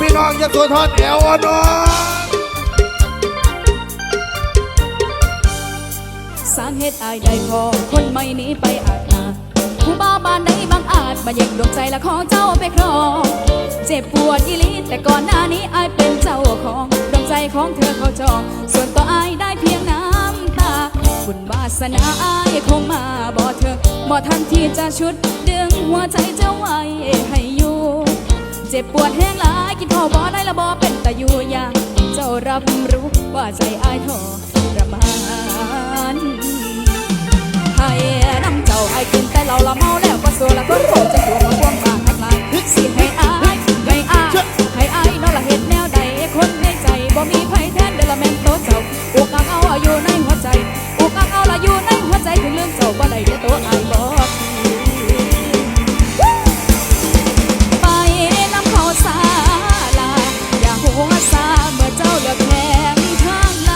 พี่น้องยโสธรแอวอ่อนน้อสร้างเหตุอายได้พอคนไม่หนีไปอาจนาผู้บ้าบานใดบางอาจมาแย่งดวงใจและของเจ้าไปครอง เจ็บปวดอีลีแต่ก่อนหน้านี้อายเป็นเจ้าของดวงใจของเธอเขาจอง ส่วนตัวอายได้เพียงน้ำตา บุญวาสนาอายคงมาบ่เธอบ่ทันที่จะชุด ดึงหัวใจเจ้าไว้ให้ เจ็บปวดแห้งหลายกินพอบอได้ละบอเป็นแต่อยู่ยางเจ้ารับรู้ว่าใจอายทอประมาณให้น้ำเจ้าไอ้กินแต่เราละเมาแล้วก็สัวละก็โผล่จะตัวมาพ่วงปากหักลายสิให้อา ซาเมื่อเจ้าเลืกแทงทาง